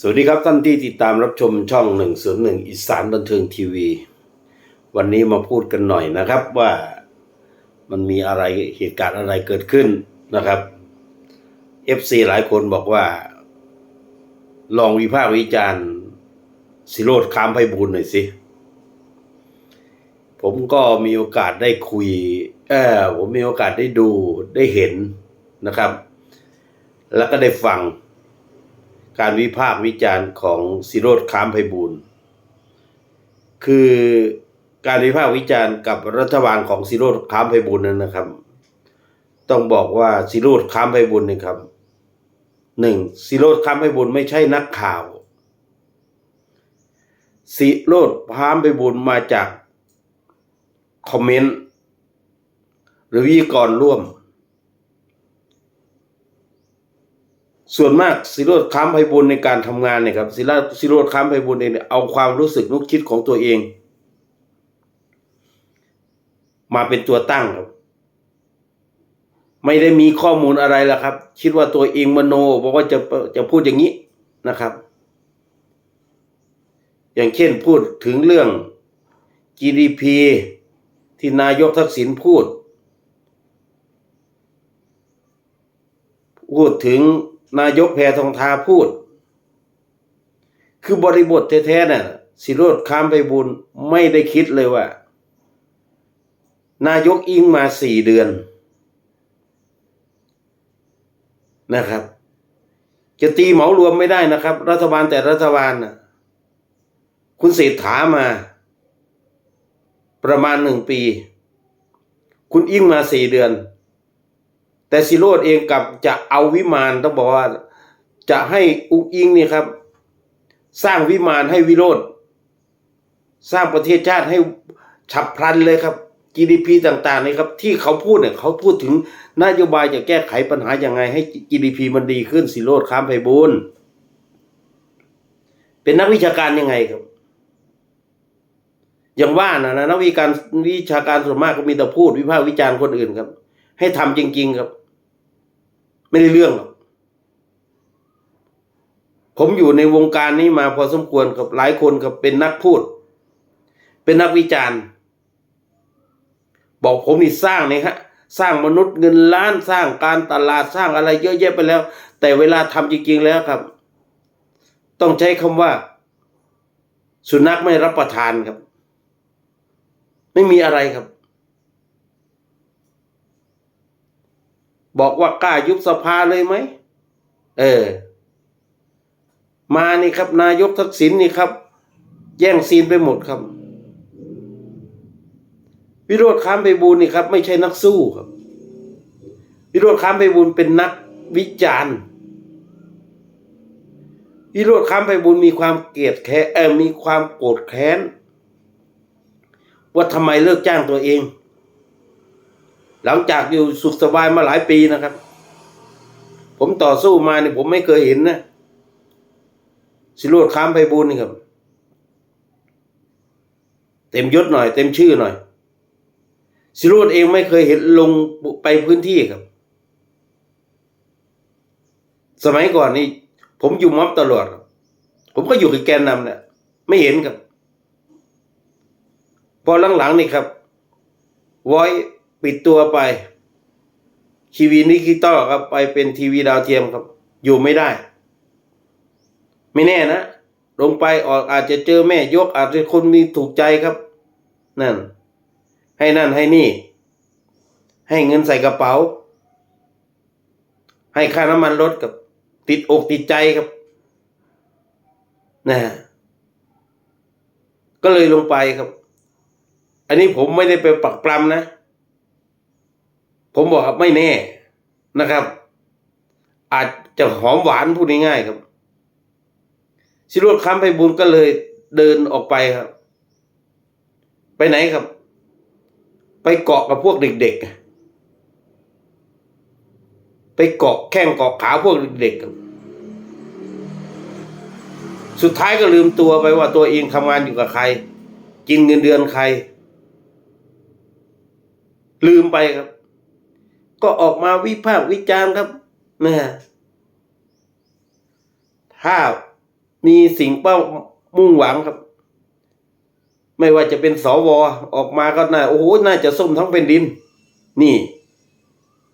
สวัสดีครับท่านที่ติดตามรับชมช่องหนึ่งศูนย์หนึ่งอีสานบันเทิงทีวี วันนี้มาพูดกันหน่อยนะครับว่ามันมีอะไรเหตุการณ์อะไรเกิดขึ้นนะครับ FC หลายคนบอกว่า ลองวิพากษ์วิจารณ์สิโรดคามไพบูลหน่อยสิ ผมก็มีโอกาสได้คุยเออผมมีโอกาสได้ดูได้เห็นนะครับ แล้วก็ได้ฟัง การวิพากษ์วิจารณ์ของสิโรดคามไพบูลคือการวิพากษ์วิจารณ์กับรัฐบาลของสิโรดคามไพบูลนั้นนะครับ ต้องบอกว่าสิโรดคามไพบูลนี่ครับหนึ่งสิโรดคามไพบูลไม่ใช่นักข่าวสิโรดคามไพบูลมาจากคอมเมนต์หรือวิกรร่วม ส่วนมากสิโรดค้ำไพบุญในการทำงานเนี่ยครับสิโรดสิโรดค้ำไพบุญเองเนี่ยเอาความรู้สึกนึกคิดของตัวเอง มาเป็นตัวตั้งครับ ไม่ได้มีข้อมูลอะไรละครับ คิดว่าตัวเองมโนบอกว่าจะจะพูดอย่างนี้นะครับ อย่างเช่นพูดถึงเรื่อง GDP ที่นายกทักษิณพูด พูดถึง นายกแพทองทาพูด คือบริบทแท้ๆน่ะสิโรดค้ามไปบุญไม่ได้คิดเลยว่า นายกอิงมาสี่เดือนนะครับ จะตีเหมารวมไม่ได้นะครับ รัฐบาลแต่รัฐบาลนะคุณเศรษฐามา ประมาณหนึ่งปี คุณอิงมาสี่เดือน แต่สิโรดเองกับจะเอาวิมานต้องบอกว่าจะให้อุกอิงนี่ครับ สร้างวิมานให้วิโรธสร้างประเทศชาติให้ฉับพลันเลยครับ GDP ต่างๆนี่ครับ ที่เขาพูดเนี่ยเขาพูดถึงนโยบายจะแก้ไขปัญหาอย่างไง ให้ GDP มันดีขึ้นสิโรดค้ามไพบูลเป็นนักวิชาการยังไงครับ อย่างว่านะนะนักวิการวิชาการส่วนมากก็มีแต่พูดวิพากษ์วิจารณ์คนอื่นครับ ให้ทำจริง ๆ ครับ ไม่ได้เรื่องหรอกผมอยู่ในวงการนี้มาพอสมควรครับหลายคนครับเป็นนักพูด เป็นนักวิจารณ์ บอกผมนี่สร้างเนี่ยฮะสร้างมนุษย์เงินล้านสร้างการตลาดสร้างอะไรเยอะแยะไปแล้ว แต่เวลาทำจริงๆแล้วครับ ต้องใช้คำว่า สุนัขไม่รับประทานครับ ไม่มีอะไรครับ บอกว่ากล้ายุบสภาเลยไหม เออ มานี่ครับ นายกทักษิณนี่ครับ แย่งซีนไปหมดครับ วิโรธค้ามไปบูลนี่ครับ ไม่ใช่นักสู้ครับ วิโรธค้ามไปบูลเป็นนักวิจารณ์วิโรธค้ามไปบูลมีความเกลียดแค้นเออมีความโกรธแค้น ว่าทำไมเลิกจ้างตัวเอง หลังจากอยู่สุขสบายมาหลายปีนะครับ ผมต่อสู้มาเนี่ยผมไม่เคยเห็นนะสิโรดค้ามไปบูลย์นี่ครับ เต็มยศหน่อย เต็มชื่อหน่อย สิโรดเองไม่เคยเห็นลงไปพื้นที่ครับ สมัยก่อนนี่ ผมอยู่ม็อบตลอดครับผมก็อยู่กับแกนนำเนี่ยไม่เห็นครับ พอหลังๆนี่ครับวอย ปิดตัวไปทีวีนิกิตอลครับไปเป็นทีวีดาวเทียมครับ อยู่ไม่ได้ ไม่แน่นะ ลงไปออกอาจจะเจอแม่ยกอาจจะคนมีถูกใจครับ นั่น ให้นั่นให้นี่ ให้เงินใส่กระเป๋า ให้ค่าน้ำมันรถกับ ติดอกติดใจครับนะก็เลยลงไปครับ อันนี้ผมไม่ได้ไปปักปลำนะ ผมบอกครับไม่แน่นะครับ อาจจะหอมหวานพูดง่ายๆครับสิโรดคำไปบุญก็เลยเดินออกไปครับ ไปไหนครับ ไปเกาะกับพวกเด็กๆ ไปเกาะแข้งเกาะขาพวกเด็กๆครับสุดท้ายก็ลืมตัวไปว่าตัวเองทำงานอยู่กับใคร กินเงินเดือนใคร ลืมไปครับ ก็ออกมาวิพากษ์วิจารณ์ครับนะถ้ามีสิ่งเป้ามุ่งหวังครับ ไม่ว่าจะเป็นสวออกมาก็น่าโอ้โหน่าจะส้มทั้งเป็นดิน นี่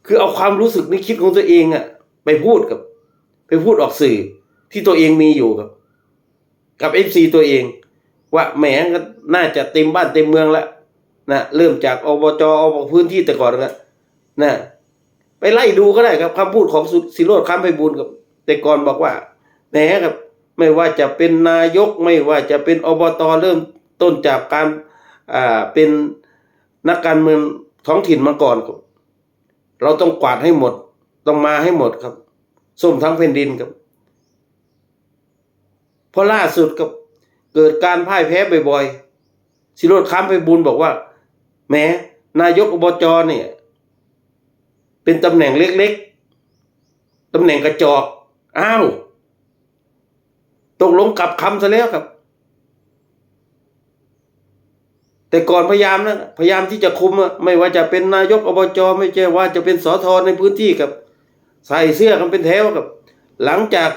คือเอาความรู้สึกนึกคิดของตัวเองอะไปพูดกับ ไปพูดออกสื่อที่ตัวเองมีอยู่กับ กับเอฟซีตัวเอง ว่าแหมก็น่าจะเต็มบ้านเต็มเมืองแล้วนะเริ่มจากอบจอบพื้นที่แต่ก่อนก็นะ ไปไล่ดูก็ได้ครับคำพูดของสุสิโรดคำไปบูลกับ แต่ก่อนบอกว่าแหมครับ ไม่ว่าจะเป็นนายกไม่ว่าจะเป็นอบตเริ่มต้นจากการอ่าเป็นนักการเมืองท้องถิ่นมาก่อนครับ เราต้องกวาดให้หมด ต้องมาให้หมดครับส้มทั้งแผ่นดินครับเพราะล่าสุดกับเกิดการพ่ายแพ้บ่อยๆสิโรดค้ำไปบุญบอกว่าแหมนายกอบจเนี่ย เป็นตำแหน่งเล็กๆตำแหน่งกระจอกอ้าวตกลงกลับคำซะแล้วครับ แต่ก่อนพยายามนะพยายามที่จะคุมอะไม่ว่าจะเป็นนายกอบจไม่ใช่ว่าจะเป็นสอทอในพื้นที่ครับใส่เสื้อกันเป็นแถวครับ หลังจาก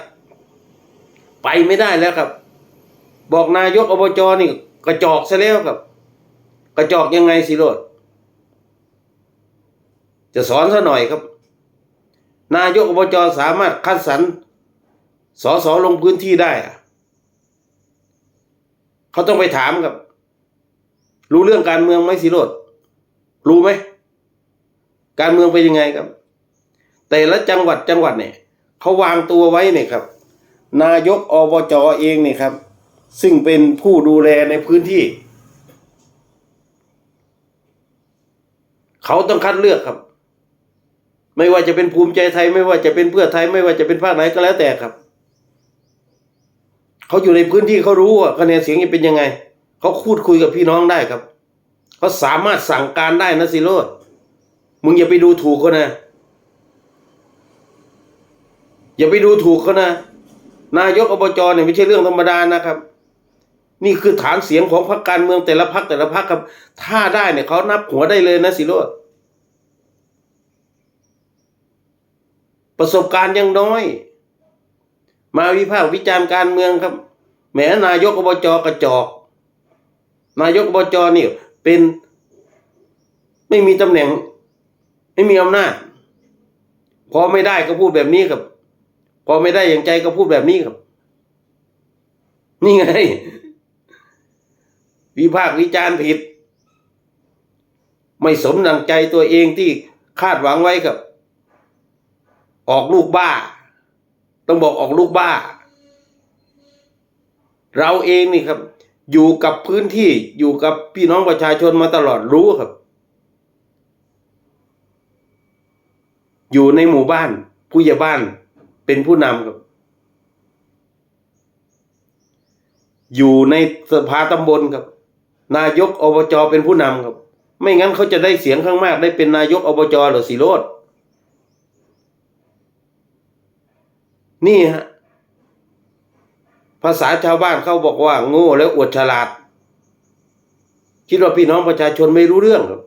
ไปไม่ได้แล้วครับ บอกนายกอบจนี่กระจอกซะแล้วครับ กระจอกยังไงสิโรด จะสอนซะหน่อยครับ นายกอบจสามารถคัดสรรสอสอลงพื้นที่ได้อะเขาต้องไปถามครับ รู้เรื่องการเมืองไหมสิโรดรู้ไหม การเมืองเป็นยังไงครับ แต่ละจังหวัดจังหวัดเนี่ยเขาวางตัวไว้เนี่ยครับ นายกอบจเองเนี่ยครับ ซึ่งเป็นผู้ดูแลในพื้นที่เขาต้องคัดเลือกครับ ไม่ว่าจะเป็นภูมิใจไทย ไม่ว่าจะเป็นเพื่อไทย ไม่ว่าจะเป็นภาคไหนก็แล้วแต่ครับ เขาอยู่ในพื้นที่เขารู้ว่าคะแนนเสียงจะเป็นยังไง เขาพูดคุยกับพี่น้องได้ครับ เขาสามารถสั่งการได้นะสิโรดมึงอย่าไปดูถูกเขานะ อย่าไปดูถูกเขานะ นายกอบจเนี่ยไม่ใช่เรื่องธรรมดานะครับ นี่คือฐานเสียงของพรรคการเมืองแต่ละพรรคแต่ละพรรคครับ ถ้าได้เนี่ยเขานับหัวได้เลยนะสิโรด ประสบการณ์ยังน้อย มาวิพากษ์วิจารณ์การเมืองครับแหมนายกอบจกระจอก นายกอบจนี่เป็นไม่มีตำแหน่ง ไม่มีอำนาจพอไม่ได้ก็พูดแบบนี้ครับ พอไม่ได้อย่างใจก็พูดแบบนี้ครับ นี่ไง วิพากษ์วิจารณ์ผิด ไม่สมดังใจตัวเองที่คาดหวังไว้ครับ ออกลูกบ้า ต้องบอกออกลูกบ้า เราเองนี่ครับ อยู่กับพื้นที่อยู่กับพี่น้องประชาชนมาตลอดรู้ครับ อยู่ในหมู่บ้าน ผู้ใหญ่บ้านเป็นผู้นำครับ อยู่ในสภาตำบลครับ นายกอบจเป็นผู้นำครับ ไม่งั้นเขาจะได้เสียงข้างมาก ได้เป็นนายกอบจหรือสีโรด นี่ฮะภาษาชาวบ้านเขาบอกว่า โง่แล้วอวดฉลาด คิดว่าพี่น้องประชาชนไม่รู้เรื่องครับ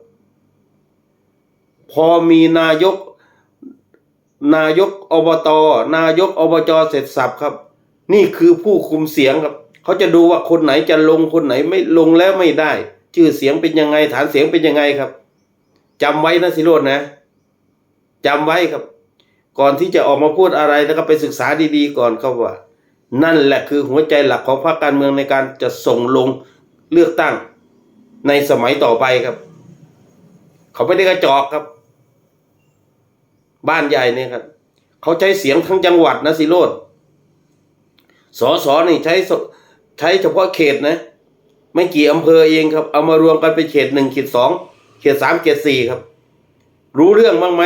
พอมีนายก นายกอบตนายกอบจเสร็จสับครับ นี่คือผู้คุมเสียงครับ เขาจะดูว่าคนไหนจะลงคนไหนไม่ลงแล้วไม่ได้ ชื่อเสียงเป็นยังไงฐานเสียงเป็นยังไงครับจำไว้นะสิโรดนะจำไว้ครับ ก่อนที่จะออกมาพูดอะไรแล้วก็ไปศึกษาดีๆ ก่อนครับว่า นั่นแหละคือหัวใจหลักของพรรคการเมืองในการจะส่งลงเลือกตั้งในสมัยต่อไปครับ เขาไม่ได้กระจอกครับ บ้านใหญ่เนี่ยครับ เขาใช้เสียงทั้งจังหวัดนะสิโรดสอสอนี่ใช้ใช้เฉพาะเขตนะ ไม่กี่อำเภอเองครับ เอามารวมกันเป็นเขตหนึ่งเขตสองเขตสามเขตสี่ครับ รู้เรื่องบ้างไหม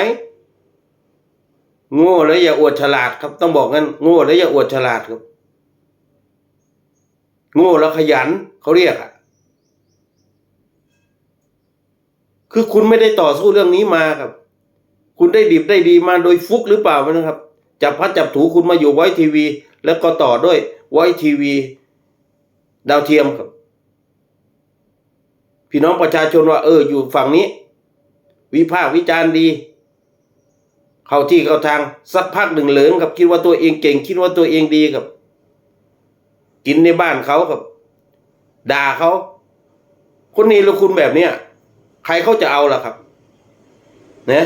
โง่แล้วอย่าอวดฉลาดครับ ต้องบอกงั้น โง่แล้วอย่าอวดฉลาดครับ โง่แล้วขยันเขาเรียกอะคือคุณไม่ได้ต่อสู้เรื่องนี้มาครับ คุณได้ดิบได้ดีมาโดยฟุกหรือเปล่าไม่นะครับ จับพัดจับถูคุณมาอยู่ไวทีวี แล้วก็ต่อด้วยไวทีวี ดาวเทียมครับ พี่น้องประชาชนว่า เอออยู่ฝั่งนี้ วิพากษ์วิจารณ์ดี เข้าที่เข้าทางสักพักหนึ่งเหลิงครับคิดว่าตัวเองเก่ง คิดว่าตัวเองดีครับ กินในบ้านเขาครับด่าเขาคนนี้ละคุณแบบเนี้ยใครเขาจะเอาล่ะครับนะ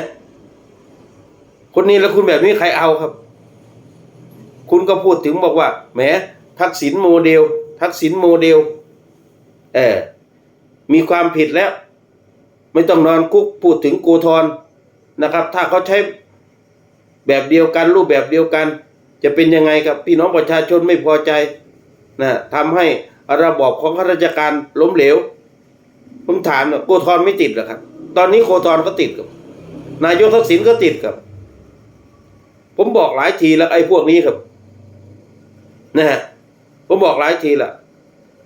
คนนี้ละคุณแบบนี้ใครเอาครับ คุณก็พูดถึงบอกว่าแหมทักษิณโมเดล ทักษิณโมเดล เออมีความผิดแล้ว ไม่ต้องนอนคุกพูดถึงกูทอนนะครับ ถ้าเขาใช้ แบบเดียวกันรูปแบบเดียวกัน จะเป็นยังไงครับพี่น้องประชาชนไม่พอใจนะทำให้ระบอบของข้าราชการล้มเหลว ผมถามนะโกทอนไม่ติดหรอครับ ตอนนี้โกทอนก็ติดกับนายกทักษิณก็ติดกับ ผมบอกหลายทีแล้วไอ้พวกนี้ครับนะฮะผมบอกหลายทีละ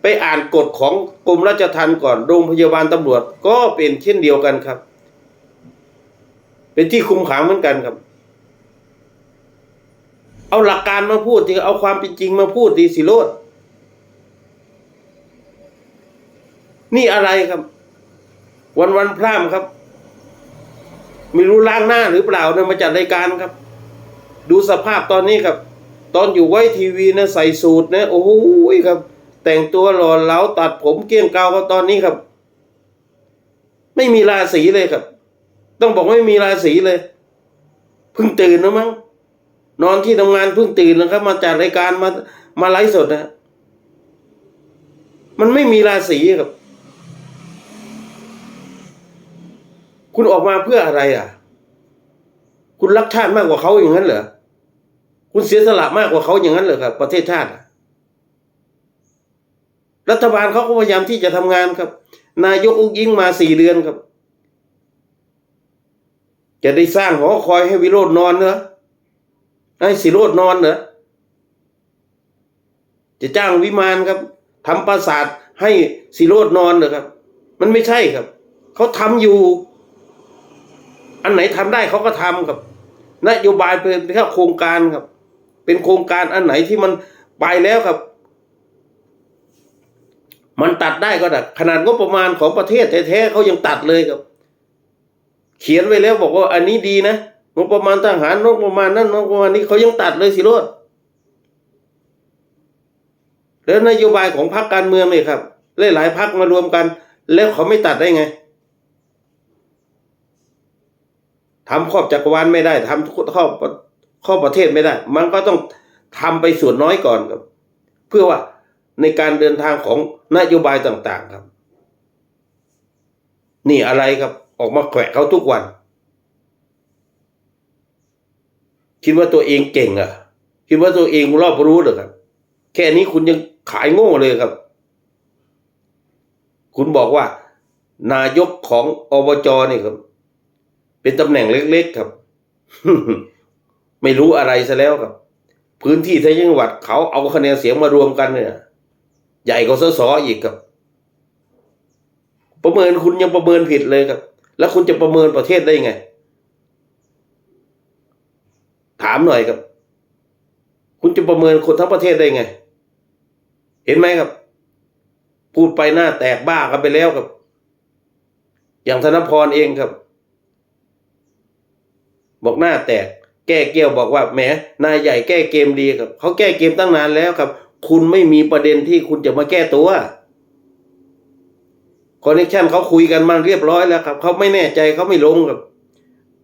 ไปอ่านกฎของกรมราชทัณฑ์ก่อนโรงพยาบาลตำรวจก็เป็นเช่นเดียวกันครับ เป็นที่คุมขังเหมือนกันครับ เอาหลักการมาพูดทีเอาความเป็นจริงมาพูดดีสิโรดนี่อะไรครับ วันวันพร่ำครับ ไม่รู้ล้างหน้าหรือเปล่าเนี่ยมาจัดรายการครับ ดูสภาพตอนนี้ครับ ตอนอยู่ไว้ทีวีนะใส่สูตรนะโอ้โหครับ แต่งตัวหล่อเหลาตัดผมเกลี้ยงเกาครับตอนนี้ครับ ไม่มีราศีเลยครับ ต้องบอกไม่มีราศีเลยเพิ่งตื่นนะมั้ง นอนที่ทำงานเพิ่งตื่นนะครับ มาจัดรายการมามาไลฟ์สดนะ มันไม่มีราศีครับ คุณออกมาเพื่ออะไรอะ คุณรักชาติมากกว่าเขาอย่างนั้นเหรอคุณเสียสละมากกว่าเขาอย่างนั้นเหรอครับ ประเทศชาติ รัฐบาลเขาก็พยายามที่จะทำงานครับ นายกอุ้งยิงมาสี่เดือนครับ จะได้สร้างหอคอยให้วิโรจน์นอนเหรอ ให้สิโรจน์นอนเหรอจะจ้างวิมานครับทำปราสาทให้สิโรจน์นอนเหรอครับ มันไม่ใช่ครับ เขาทำอยู่ อันไหนทำได้เขาก็ทำครับ นโยบายเป็นแค่โครงการครับ เป็นโครงการอันไหนที่มันไปแล้วครับ มันตัดได้ก็ได้ขนาดงบประมาณของประเทศแท้ๆเขายังตัดเลยครับ เขียนไว้แล้วบอกว่าอันนี้ดีนะ งบประมาณทหารงบประมาณนั้นงบประมาณนี้เขายังตัดเลยสิโรดแล้วนโยบายของพรรคการเมืองเนี่ยครับหลายๆพรรคมารวมกัน แล้วเขาไม่ตัดได้ไงทำครอบจักรวาลไม่ได้ทำครอบครอบประเทศไม่ได้ มันก็ต้องทำไปส่วนน้อยก่อนครับ เพื่อว่าในการเดินทางของนโยบายต่าง ๆ ครับ นี่อะไรครับ ออกมาแขวะเขาทุกวัน คิดว่าตัวเองเก่งอะ คิดว่าตัวเองรอบรู้เหรอครับ แค่นี้คุณยังขายโง่เลยครับ คุณบอกว่า นายกของอบจนี่ครับ เป็นตำแหน่งเล็กๆครับ ไม่รู้อะไรซะแล้วครับ พื้นที่ทั้งจังหวัดเขาเอาคะแนนเสียงมารวมกันเนี่ย ใหญ่กว่าสสอีกครับ ประเมินคุณยังประเมินผิดเลยครับ แล้วคุณจะประเมินประเทศได้ไง ถามหน่อยครับ คุณจะประเมินคนทั้งประเทศได้ไง เห็นไหมครับ พูดไปหน้าแตกบ้ากันไปแล้วครับ อย่างธนพรเองครับ บอกหน้าแตก แก้เกี้ยวบอกว่าแหมนายใหญ่แก้เกมดีครับเขาแก้เกมตั้งนานแล้วครับ คุณไม่มีประเด็นที่คุณจะมาแก้ตัวคอนเนคชั่นเขาคุยกันมาเรียบร้อยแล้วครับเขาไม่แน่ใจเขาไม่ลงครับ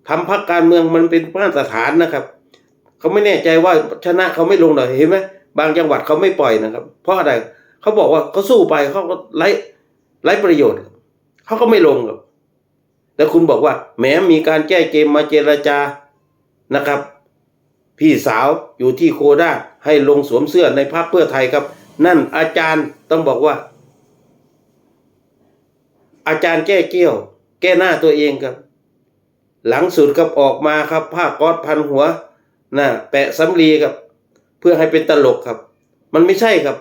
ทำพักการเมืองมันเป็นมาตรฐานนะครับ เขาไม่แน่ใจว่าชนะเขาไม่ลงหรอกเห็นไหมบางจังหวัดเขาไม่ปล่อยนะครับ เพราะอะไรเขาบอกว่าเขาสู้ไปเขาก็ไร้ไร้ประโยชน์เขาก็ไม่ลงครับแต่คุณบอกว่าแหมมีการแก้เกมมาเจรจานะครับ พี่สาวอยู่ที่โคราชให้ลงสวมเสื้อในพรรคเพื่อไทยครับ นั่นอาจารย์ต้องบอกว่า อาจารย์แก้เกี้ยว แก้หน้าตัวเองครับ หลังสุดครับออกมาครับผ้าก๊อตพันหัว นะแปะสำลีครับ เพื่อให้เป็นตลกครับ มันไม่ใช่ครับ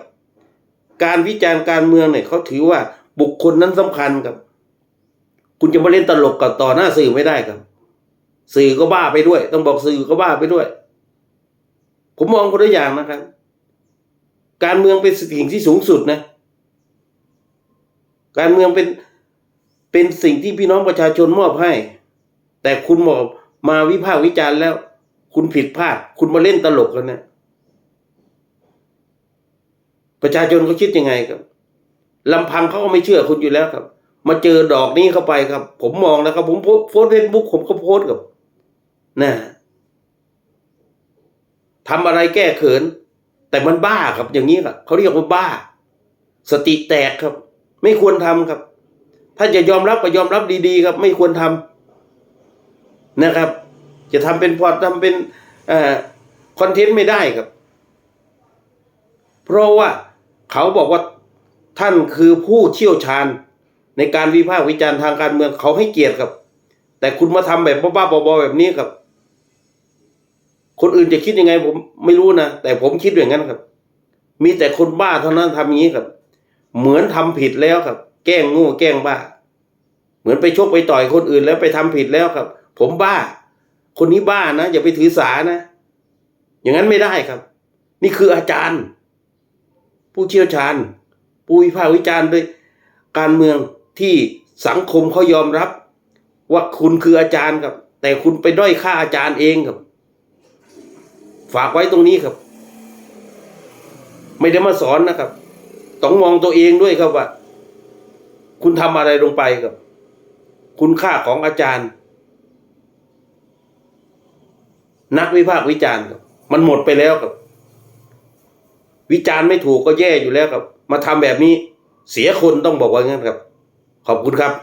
การวิจารณ์การเมืองเนี่ยเขาถือว่าบุคคลนั้นสำคัญครับ คุณจะมาเล่นตลกกับต่อหน้าสื่อไม่ได้ครับ สื่อก็บ้าไปด้วย ต้องบอกสื่อก็บ้าไปด้วย ผมมองคนละอย่างนะครับ การเมืองเป็นสิ่งที่สูงสุดนะ การเมืองเป็นเป็นสิ่งที่พี่น้องประชาชนมอบให้ แต่คุณบอกมาวิพากษ์วิจารณ์แล้ว คุณผิดพลาด คุณมาเล่นตลกกันเนี่ยประชาชนเขาคิดยังไงครับลำพังเขาก็ไม่เชื่อคุณอยู่แล้วครับ มาเจอดอกนี้เข้าไปครับ ผมมองแล้วครับ ผมโพสเฟซบุ๊กผมก็โพสกับนะทำอะไรแก้เขิน แต่มันบ้าครับ อย่างนี้ครับเขาเรียกว่าบ้า สติแตกครับ ไม่ควรทำครับ ถ้าจะยอมรับก็ยอมรับดีๆ ครับ ไม่ควรทำนะครับ จะทำเป็นพอร์ตทำเป็นอคอนเทนต์ไม่ได้ครับ เพราะว่าเขาบอกว่าท่านคือผู้เชี่ยวชาญในการวิพากษ์วิจารณ์ทางการเมืองเขาให้เกียรติครับ แต่คุณมาทำแบบบ้าๆบอๆแบบนี้ครับ คนอื่นจะคิดยังไง ผมไม่รู้นะแต่ผมคิดอย่างนั้นครับ มีแต่คนบ้าเท่านั้นทำอย่างนี้ครับ เหมือนทำผิดแล้วครับ แกล้งง่แกล้งบ้า เหมือนไปชกไปต่อยคนอื่นแล้วไปทำผิดแล้วครับ ผมบ้า คนนี้บ้านะ อย่าไปถือสานะ อย่างนั้นไม่ได้ครับ นี่คืออาจารย์ ผู้เชี่ยวชาญ ผู้วิพากษ์วิจารณ์ด้วยการเมืองที่สังคมเขายอมรับ ว่าคุณคืออาจารย์ครับ แต่คุณไปด้อยค่าอาจารย์เองครับ ฝากไว้ตรงนี้ครับ ไม่ได้มาสอนนะครับ ต้องมองตัวเองด้วยครับว่า คุณทำอะไรลงไปครับ คุณค่าของอาจารย์ นักวิพากษ์วิจารณ์มันหมดไปแล้วครับ วิจารณ์ไม่ถูกก็แย่อยู่แล้วครับ มาทำแบบนี้เสียคนต้องบอกว่างั้นครับ ขอบคุณครับ